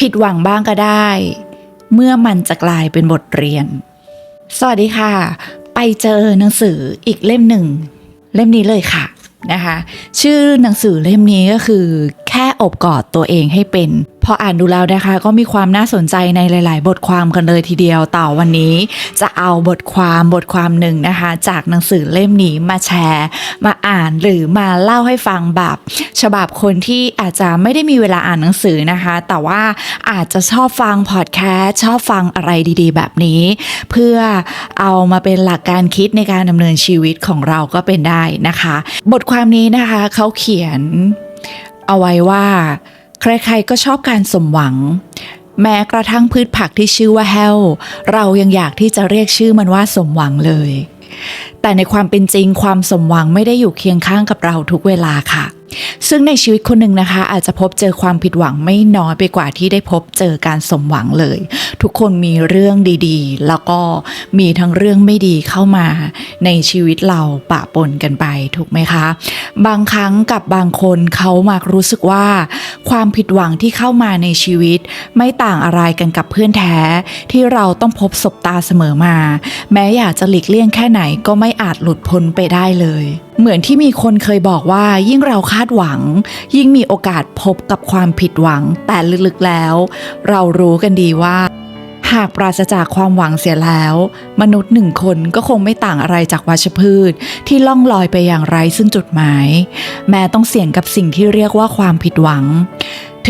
ผิดหวังบ้างก็ได้ เมื่อมันจะกลายเป็นบทเรียน สวัสดีค่ะ ไปเจอหนังสืออีกเล่มหนึ่ง เล่มนี้เลยค่ะนะคะ ชื่อหนังสือเล่มนี้ก็คือ แค่อบกอดตัวเองให้เป็น ออ่านดูแล้วนะคะ ก็มีความน่าสนใจในหลาย ๆ บทความกันเลยทีเดียวต่อวันนี้ จะเอาบทความบทความหนึ่งนะคะ จากหนังสือเล่มนี้มาแชร์ มาอ่านหรือมาเล่าให้ฟังแบบ ฉบับคนที่อาจจะไม่ได้มีเวลาอ่านหนังสือนะคะ แต่ว่าอาจจะชอบฟังพอดแคสต์ชอบฟังอะไรดี ๆ แบบนี้ เพื่อเอามาเป็นหลักการคิดในการดำเนินชีวิตของเราก็เป็นได้นะคะ บทความนี้นะคะเขาเขียนเอาไว้ว่า ใครๆก็ชอบการสมหวัง แม้กระทั่งพืชผักที่ชื่อว่าแฮลเรายังอยากที่จะเรียกชื่อมันว่าสมหวังเลย แต่ในความเป็นจริงความสมหวังไม่ได้อยู่เคียงข้างกับเราทุกเวลาค่ะ ซึ่งในชีวิตคนหนึ่งนะคะ อาจจะพบเจอความผิดหวังไม่น้อยไปกว่าที่ได้พบเจอการสมหวังเลย ทุกคนมีเรื่องดีๆ แล้วก็มีทั้งเรื่องไม่ดีเข้ามาในชีวิตเราปะปนกันไปถูกไหมคะ บางครั้งกับบางคนเขามักรู้สึกว่า ความผิดหวังที่เข้ามาในชีวิต ไม่ต่างอะไรกันกับเพื่อนแท้ ที่เราต้องพบศบตาเสมอมา แม้อยากจะหลีกเลี่ยงแค่ไหนก็ไม่อาจหลุดพ้นไปได้เลย เหมือนที่มีคนเคยบอกว่ายิ่งเราคาดหวัง ยิ่งมีโอกาสพบกับความผิดหวัง แต่ลึกๆแล้ว เรารู้กันดีว่า หากปราศจากความหวังเสียแล้ว มนุษย์หนึ่งคนก็คงไม่ต่างอะไรจากวัชพืช ที่ล่องลอยไปอย่างไร้ซึ่งจุดหมาย แม้ต้องเสี่ยงกับสิ่งที่เรียกว่าความผิดหวัง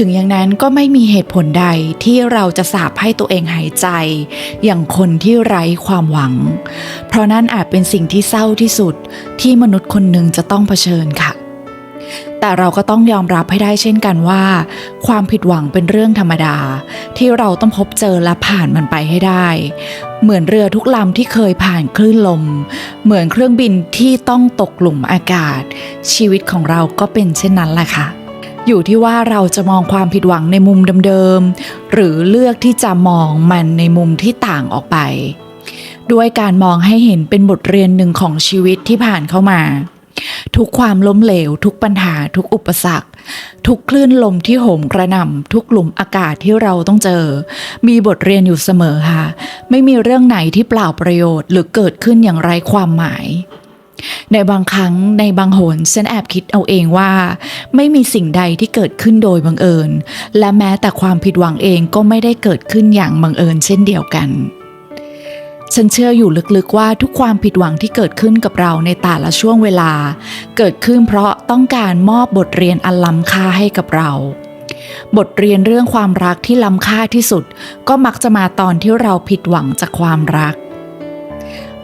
ถึงอย่างนั้นก็ไม่มีเหตุผลใดที่เราจะสาบให้ตัวเองหายใจ อย่างคนที่ไร้ความหวัง เพราะนั่นอาจเป็นสิ่งที่เศร้าที่สุดที่มนุษย์คนหนึ่งจะต้องเผชิญค่ะ แต่เราก็ต้องยอมรับให้ได้เช่นกันว่า ความผิดหวังเป็นเรื่องธรรมดา ที่เราต้องพบเจอและผ่านมันไปให้ได้ เหมือนเรือทุกลำที่เคยผ่านคลื่นลม เหมือนเครื่องบินที่ต้องตกหลุมอากาศ ชีวิตของเราก็เป็นเช่นนั้นแหละค่ะ อยู่ที่ว่าเราจะมองความผิดหวังในมุมเดิมๆ หรือเลือกที่จะมองมันในมุมที่ต่างออกไป ด้วยการมองให้เห็นเป็นบทเรียนหนึ่งของชีวิตที่ผ่านเข้ามา ทุกความล้มเหลว ทุกปัญหา ทุกอุปสรรค ทุกคลื่นลมที่โหมกระหน่ำทุกหลุมอากาศที่เราต้องเจอ มีบทเรียนอยู่เสมอค่ะ ไม่มีเรื่องไหนที่เปล่าประโยชน์ หรือเกิดขึ้นอย่างไร้ความหมาย ในบางครั้งในบางโหนฉันแอบคิดเอาเองว่า ไม่มีสิ่งใดที่เกิดขึ้นโดยบังเอิญ และแม้แต่ความผิดหวังเองก็ไม่ได้เกิดขึ้นอย่างบังเอิญเช่นเดียวกัน ฉันเชื่ออยู่ลึกๆว่าทุกความผิดหวังที่เกิดขึ้นกับเราในแต่ละช่วงเวลา เกิดขึ้นเพราะต้องการมอบบทเรียนอันล้ำค่าให้กับเราบทเรียนเรื่องความรักที่ล้ำค่าที่สุด ก็มักจะมาตอนที่เราผิดหวังจากความรัก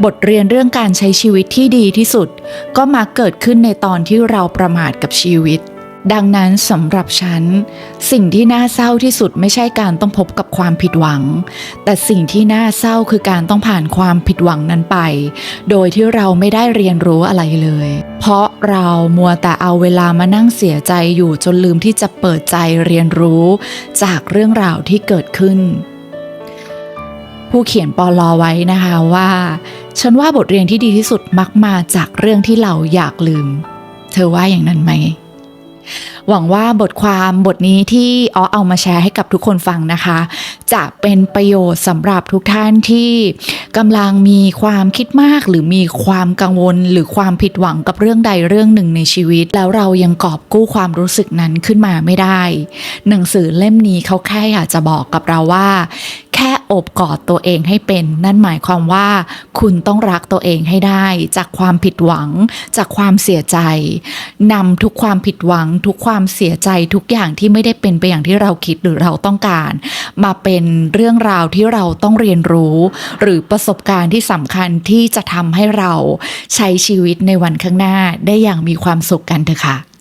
บทเรียนเรื่องการใช้ชีวิตที่ดีที่สุด ก็มักเกิดขึ้นในตอนที่เราประมาทกับชีวิต ดังนั้นสำหรับฉัน สิ่งที่น่าเศร้าที่สุดไม่ใช่การต้องพบกับความผิดหวัง แต่สิ่งที่น่าเศร้าคือการต้องผ่านความผิดหวังนั้นไป โดยที่เราไม่ได้เรียนรู้อะไรเลย เพราะเรามัวแต่เอาเวลามานั่งเสียใจอยู่จนลืมที่จะเปิดใจเรียนรู้ จากเรื่องราวที่เกิดขึ้นผู้เขียนปอลอไว้นะคะว่า ฉันว่าบทเรียนที่ดีที่สุดมักมาจากเรื่องที่เราอยากลืม เธอว่าอย่างนั้นไหม หวังว่าบทความบทนี้ที่อ้อเอามาแชร์ให้กับทุกคนฟังนะคะ จะเป็นประโยชน์สำหรับทุกท่านที่กำลังมีความคิดมาก หรือมีความกังวล หรือความผิดหวังกับเรื่องใดเรื่องหนึ่งในชีวิต แล้วเรายังกอบกู้ความรู้สึกนั้นขึ้นมาไม่ได้ หนังสือเล่มนี้เขาแค่อยากจะบอกกับเราว่า แค่อบกอดตัวเองให้เป็น นั่นหมายความว่า คุณต้องรักตัวเองให้ได้ จากความผิดหวัง จากความเสียใจนำทุกความผิดหวัง ทุกความเสียใจทุกอย่างที่ไม่ได้เป็นไปอย่างที่เราคิดหรือเราต้องการ มาเป็นเรื่องราวที่เราต้องเรียนรู้ หรือประสบการณ์ที่สำคัญที่จะทำให้เราใช้ชีวิตในวันข้างหน้าได้อย่างมีความสุขกันเถอะค่ะ